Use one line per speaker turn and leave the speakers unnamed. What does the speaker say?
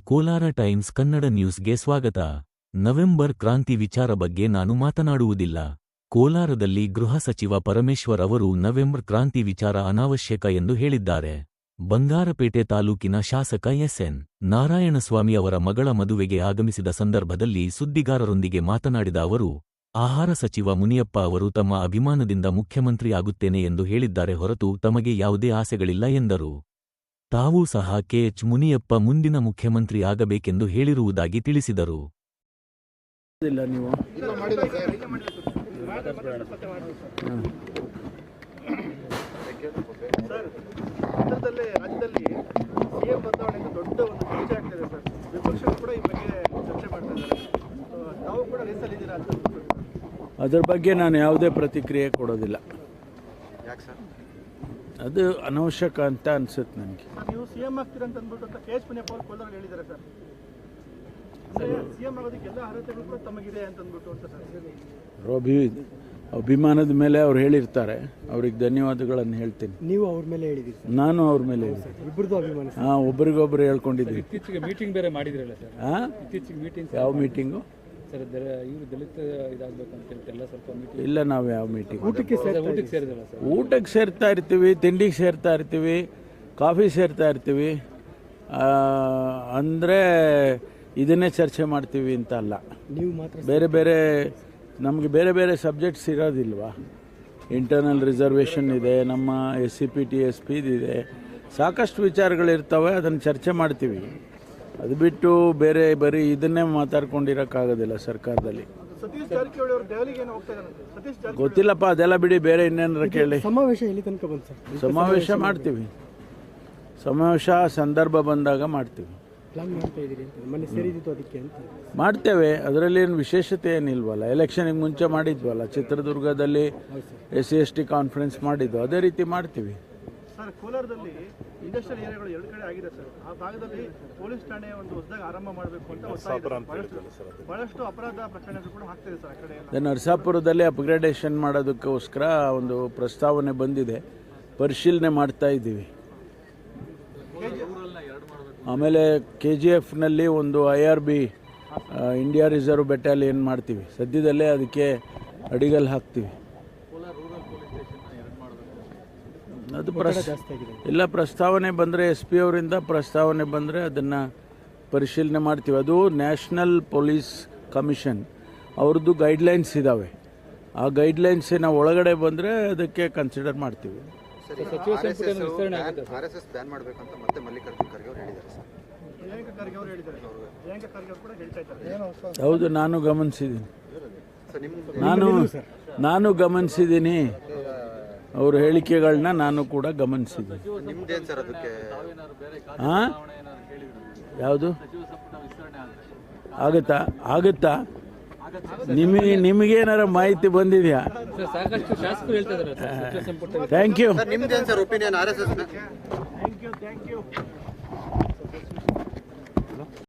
Kolar times Kannada ನ್ಯೂಸ್ಗೆ ಸ್ವಾಗತ. November ಕ್ರಾಂತಿ ವಿಚಾರ ಬಗ್ಗೆ ನಾನು ಮಾತನಾಡುವುದಿಲ್ಲ. ಕೋಲಾರದಲ್ಲಿ ಗೃಹ ಸಚಿವ ಪರಮೇಶ್ವರ್ ಅವರು ನವೆಂಬರ್ ಕ್ರಾಂತಿ ವಿಚಾರ ಅನಾವಶ್ಯಕ ಎಂದು ಹೇಳಿದ್ದಾರೆ. ಬಂಗಾರಪೇಟೆ ತಾಲೂಕಿನ ಶಾಸಕ ಎಸ್ಎನ್. ನಾರಾಯಣಸ್ವಾಮಿ ಅವರ ಮಗಳ ಮದುವೆಗೆ ಆಗಮಿಸಿದ ಸಂದರ್ಭದಲ್ಲಿ ಸುದ್ದಿಗಾರರೊಂದಿಗೆ ಮಾತನಾಡಿದ ಅವರು, ಆಹಾರ ಸಚಿವ ಮುನಿಯಪ್ಪ ಅವರು ತಮ್ಮ ಅಭಿಮಾನದಿಂದ ಮುಖ್ಯಮಂತ್ರಿ ಆಗುತ್ತೇನೆ ಎಂದು ಹೇಳಿದ್ದಾರೆ ಹೊರತು ತಮಗೆ ಯಾವುದೇ ಆಸೆಗಳಿಲ್ಲ ಎಂದರು. ತಾವೂ ಸಹ ಕೆಎಚ್ ಮುನಿಯಪ್ಪ ಮುಂದಿನ ಮುಖ್ಯಮಂತ್ರಿ ಆಗಬೇಕೆಂದು ಹೇಳಿರುವುದಾಗಿ ತಿಳಿಸಿದರು.
ಅದರ ನೀವು.
ಕೇಂದ್ರದಲ್ಲೇ ರಾಜ್ಯದಲ್ಲಿ ಸಿಎಂ ಬದಲಾವಣೆಗೆ ದೊಡ್ಡ ಒಂದು ಚರ್ಚೆ ಆಗ್ತಿದೆ ಸರ್. ವಿಪಕ್ಷಗಳು ಕೂಡ ಈ ಬಗ್ಗೆ ಚರ್ಚೆ ಮಾಡ್ತಾ ಇದ್ದಾರೆ. ಸೊ, ತಾವು ಕೂಡ ರೇಸಲ್ಲಿದ್ದೀರಾ ಅಂತ
ಅದ್ರ ಬಗ್ಗೆ ನಾನು ಯಾವುದೇ ಪ್ರತಿಕ್ರಿಯೆ ಕೊಡೋದಿಲ್ಲ. ಅದು ಅನವಶ್ಯಕ ಅಂತ ಅನ್ಸುತ್ತೆ ನನಗೆ.
ನೀವು ಸಿಎಂ ಆಗ್ತೀರಾ ಅಂತ ಅಂದ್ಬಿಟ್ಟು ಅಂತ ಕೆ ಎಚ್ ಮುನಿಯಪ್ಪ ಅವರು ಕೋಲಾರ ಹೇಳಿದ್ದಾರೆ ಸರ್. ಸಿಎಂ ಆಗೋದಕ್ಕೆ ಎಲ್ಲ ಅರ್ಹತೆಗಳು ಕೂಡ ತಮಗಿದೆ ಅಂತ ಅಂದ್ಬಿಟ್ಟು ಅಂತ ಸರ್
ಅವ್ರ ಅಭಿ ಅಭಿಮಾನದ ಮೇಲೆ ಅವ್ರು ಹೇಳಿರ್ತಾರೆ. ಅವ್ರಿಗೆ ಧನ್ಯವಾದಗಳನ್ನು ಹೇಳ್ತೀನಿ.
ನೀವು ಅವ್ರ ಮೇಲೆ ಹೇಳಿದ್ದೀರಿ ಸರ್.
ನಾನು ಅವ್ರ ಮೇಲೆ ಹೇಳಿದ್ದೀನಿ
ಒಬ್ಬರಿಗೊಬ್ರು ಅಭಿಮಾನ.
ಹಾಂ ಒಬ್ರಿಗೊಬ್ರು ಹೇಳ್ಕೊಂಡಿದ್ದೀವಿ.
ಇತ್ತೀಚೆಗೆ ಮೀಟಿಂಗ್ ಬೇರೆ ಮಾಡಿದ್ರಲ್ಲ ಸರ್.
ಹಾಂ?
ಇತ್ತೀಚೆಗೆ ಮೀಟಿಂಗ್
ಯಾವ ಮೀಟಿಂಗು
ಸರ್ ಇವರು ದಲಿತ ಇದಾಗಬೇಕು ಅಂತ ಹೇಳ್ಬಿಟ್ಟು ಎಲ್ಲ ಸ್ವಲ್ಪ ಮೀಟಿಂಗ್
ಇಲ್ಲ ನಾವು ಯಾವ ಮೀಟಿಂಗ್
ಊಟಕ್ಕೆ ಸೇರ್
ಊಟಕ್ಕೆ ಸೇರಿದಲ್ಲ ಸರ್.
ಊಟಕ್ಕೆ ಸೇರ್ತಾ ಇರ್ತೀವಿ ತಿಂಡಿಗೆ ಸೇರ್ತಾ ಇರ್ತೀವಿ ಕಾಫಿ ಸೇರ್ತಾ ಇರ್ತೀವಿ. ಅಂದರೆ ಇದನ್ನೇ ಚರ್ಚೆ ಮಾಡ್ತೀವಿ ಅಂತ ಅಲ್ಲ.
ನೀವು ಮಾತ್ರ
ಬೇರೆ ಬೇರೆ ನಮಗೆ ಬೇರೆ ಬೇರೆ ಸಬ್ಜೆಕ್ಟ್ಸ್ ಇರೋದಿಲ್ವಾ? ಇಂಟರ್ನಲ್ ರಿಸರ್ವೇಷನ್ ಇದೆ ನಮ್ಮ S C P T S P ಇದೆ. ಸಾಕಷ್ಟು ವಿಚಾರಗಳಿರ್ತವೆ ಅದನ್ನು ಚರ್ಚೆ ಮಾಡ್ತೀವಿ. ಅದು ಬಿಟ್ಟು ಬೇರೆ ಬರೀ ಇದನ್ನೇ ಮಾತಾಡ್ಕೊಂಡಿರೋಕ್ಕಾಗೋದಿಲ್ಲ ಸರ್ಕಾರದಲ್ಲಿ. ಗೊತ್ತಿಲ್ಲಪ್ಪ ಅದೆಲ್ಲ ಬಿಡಿ ಬೇರೆ ಇನ್ನೇನಾರ ಕೇಳಿ.
ಸಮಾವೇಶ ಎಲ್ಲಿ ತನಕ ಬಂತು ಸರ್?
ಸಮಾವೇಶ ಮಾಡ್ತೀವಿ. ಸಮಾವೇಶ ಸಂದರ್ಭ ಬಂದಾಗ ಮಾಡ್ತೀವಿ. ಮಾಡ್ತೇವೆ ಅದರಲ್ಲಿ ಏನು ವಿಶೇಷತೆ ಏನಿಲ್ವಲ್ಲ. ಎಲೆಕ್ಷನಿಗೆ ಮುಂಚೆ ಮಾಡಿದ್ವಲ್ಲ ಚಿತ್ರದುರ್ಗದಲ್ಲಿ S C S T conference ಮಾಡಿದ್ದು. ಅದೇ ರೀತಿ ಮಾಡ್ತೀವಿ.
ಸರ್ ಕೋಲಾರದಲ್ಲಿ ಇಂಡಸ್ಟ್ರಿಯಲ್ ಏರಿಯಾಗಳು ಎರಡು ಕಡೆ ಆಗಿದೆ ಸರ್. ಆ ಭಾಗದಲ್ಲಿ ಪೊಲೀಸ್ ಠಾಣೆ ಒಂದು ಹೊಸದಾಗಿ ಆರಂಭ ಮಾಡಬೇಕು ಅಂತ ಒತ್ತಾಯ ಇದೆ. ಬಹಳಷ್ಟು ಬಹಳಷ್ಟು ಅಪರಾಧ ಪ್ರಕರಣಗಳು ಕೂಡ ಆಗ್ತಿದೆ ಸರ್ ಆ ಕಡೆ
ನರಸಾಪುರದಲ್ಲಿ ಅಪ್ಗ್ರೇಡೇಷನ್ ಮಾಡೋದಕ್ಕೋಸ್ಕರ ಒಂದು ಪ್ರಸ್ತಾವನೆ ಬಂದಿದೆ. ಪರಿಶೀಲನೆ ಮಾಡ್ತಾ ಇದ್ದೀವಿ. ಆಮೇಲೆ ಕೆ ಜಿ ಎಫ್ನಲ್ಲಿ ಒಂದು I R B India reserve battalion ಮಾಡ್ತೀವಿ. ಸದ್ಯದಲ್ಲೇ ಅದಕ್ಕೆ ಅಡಿಗಲ್ ಹಾಕ್ತೀವಿ. ಅದು ಪ್ರಸ್ ಇಲ್ಲ ಪ್ರಸ್ತಾವನೆ ಬಂದರೆ ಎಸ್ ಪಿ ಅವರಿಂದ ಪ್ರಸ್ತಾವನೆ ಬಂದರೆ ಅದನ್ನು ಪರಿಶೀಲನೆ ಮಾಡ್ತೀವಿ. ಅದು ನ್ಯಾಷನಲ್ ಪೊಲೀಸ್ ಕಮಿಷನ್ ಅವ್ರದ್ದು ಗೈಡ್ಲೈನ್ಸ್ ಇದ್ದಾವೆ ಆ ಗೈಡ್ಲೈನ್ಸಿನ ಒಳಗಡೆ ಬಂದರೆ ಅದಕ್ಕೆ ಕನ್ಸಿಡರ್ ಮಾಡ್ತೀವಿ. ಹೌದು ನಾನು ಗಮನಿಸಿದ್ದೀನಿ.
ಸರ್
ನಾನು ನಾನು ಗಮನಿಸಿದ್ದೀನಿ. ಅವ್ರ ಹೇಳಿಕೆಗಳನ್ನ ನಾನು ಕೂಡ ಗಮನಿಸಿದ್ದೆ
ನಿಮ್ದೇನು ಸರ್ ಅದಕ್ಕೆ?
ಹಾಂ ಯಾವುದು? ಆಗುತ್ತಾ? ಆಗುತ್ತಾ? ನಿಮಗೆ ನಿಮಗೇನಾರ ಮಾಹಿತಿ ಬಂದಿದೆಯಾ?
ಸರ್ ಸಾಕಷ್ಟು ಶಾಸಕರು ಹೇಳ್ತಾ ಇದ್ದಾರೆ. ಸರ್
ಥ್ಯಾಂಕ್ ಯು
ಸರ್ ನಿಮ್ದೇನು sir opinion R S S
thank you thank you